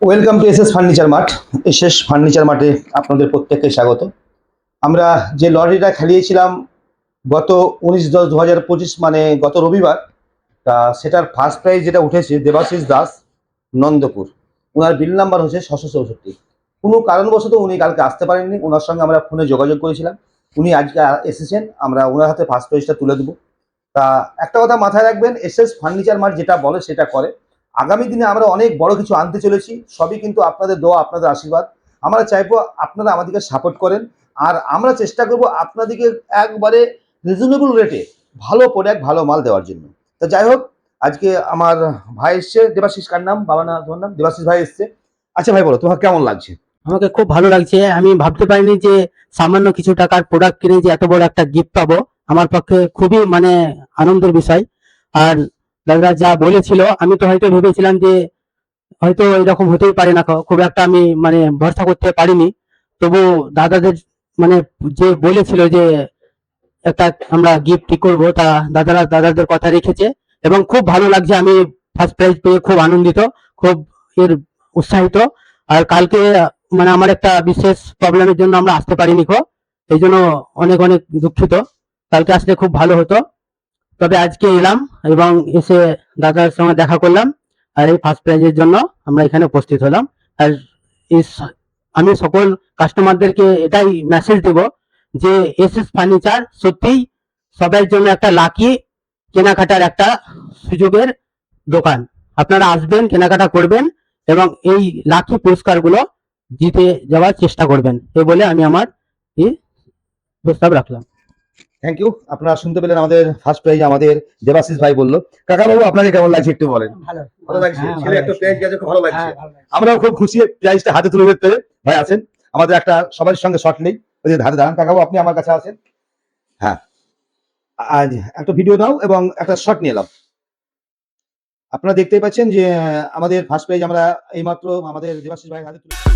Welcome to S S furniture mart S S furniture মার্টে আপনাদের প্রত্যেককে স্বাগত। আমরা যে লটারিটা খেলিয়েছিলাম গত উনিশ দশ দু হাজার পঁচিশ মানে গত রবিবার, তা সেটার ফার্স্ট প্রাইজ যেটা উঠেছে দেবাশিস দাস নন্দপুর। ওনার বিল নাম্বার হচ্ছে ছশো চৌষট্টি। কোনো কারণবশত উনি কালকে আসতে পারেননি ওনার সঙ্গে আমরা ফোনে যোগাযোগ করেছিলাম। উনি আজকে এসেছেন, আমরা ওনার হাতে ফার্স্ট প্রাইজটা তুলে দেবো। তা একটা কথা মাথায় রাখবেন এস এস ফার্নিচার মার্ট যেটা বলে সেটা করে আগামী দিনে আমরা অনেক বড় কিছু আনতে চলেছি, সবই কিন্তু আপনাদের দোয়া, আপনাদের আশীর্বাদ। আমরা চাইব আপনারা আমাদেরকে সাপোর্ট করেন, আর আমরা চেষ্টা করব আপনাদেরকে একবারে রিজনেবল রেটে ভালো প্রোডাক্ট ভালো মাল দেওয়ার জন্য। তো যাই হোক, আজকে আমার ভাই এসছে, দেবাশিস কার নাম? বাবা না তোমার নাম? দেবাশিস ভাই এসছে। আচ্ছা ভাই, বলো, তোমার কেমন লাগছে? আমাকে খুব ভালো লাগছে। আমি ভাবতে পারিনি যে সামান্য কিছু টাকার প্রোডাক্ট কিনে যে এত বড় একটা গিফট পাবো। আমার পক্ষে খুবই মানে আনন্দের বিষয়। আর দাদা যা বলেছিল, আমি তো হয়তো ভেবেছিলাম যে হয়তো এরকম হতেই পারে না খুব একটা আমি মানে ভরসা করতে পারিনি। তবু দাদাদের মানে যে বলেছিল যে একটা আমরা গিফট করব, তা দাদারা দাদাদের কথা রেখেছে। এবং খুব ভালো লাগছে, আমি ফার্স্ট প্রাইজ পেয়ে খুব আনন্দিত, খুব এর উৎসাহিত। আর কালকে মানে আমার একটা বিশেষ প্রবলেমের জন্য আমরা আসতে পারিনি কো এই জন্য অনেক অনেক দুঃখিত। কালকে আসলে খুব ভালো হতো। তবে আজকে এলাম এবং এসে দাদার সঙ্গে দেখা করলাম আর এই ফার্স্ট প্রাইজের জন্য আমরা এখানে উপস্থিত হলাম। আর আমি সকল কাস্টমারদেরকে এটাই মেসেজ দেব যে এস এস ফার্নিচার সত্যিই সবার জন্য একটা লাকি কেনাকাটার একটা সুযোগের দোকান। আপনারা আসবেন, কেনাকাটা করবেন এবং এই লাকি পুরস্কারগুলো জিতে যাওয়ার চেষ্টা করবেন। এ বলে আমি আমার এই প্রস্তাব রাখলাম। থ্যাংক ইউ আপনারা শুনতে পেলেন আমাদের ফার্স্ট প্রাইজ আমাদের দেবাশিস ভাই বলল কাকা বাবু আপনাদের কেমন লাগছে একটু বলেন? ভালো। ভালো লাগছে? হ্যাঁ, ছেলে একটা প্রাইজ গেছে খুব ভালো লাগছে। আমরাও খুব খুশি প্রাইজটা হাতে তুলে ধরতে ভাই আছেন? আমাদের একটা সবার সঙ্গে শট নেই। ওই যে ধারে দাঁড়ান। কাকাবু আপনি আমার কাছে আছেন? হ্যাঁ। আজ একটা ভিডিও দাও এবং একটা শট নিয়ে এলাম আপনারা দেখতেই পাচ্ছেন যে আমাদের ফার্স্ট প্রাইজ আমরা এইমাত্র আমাদের দেবাশিস ভাইয়ের হাতে তুলে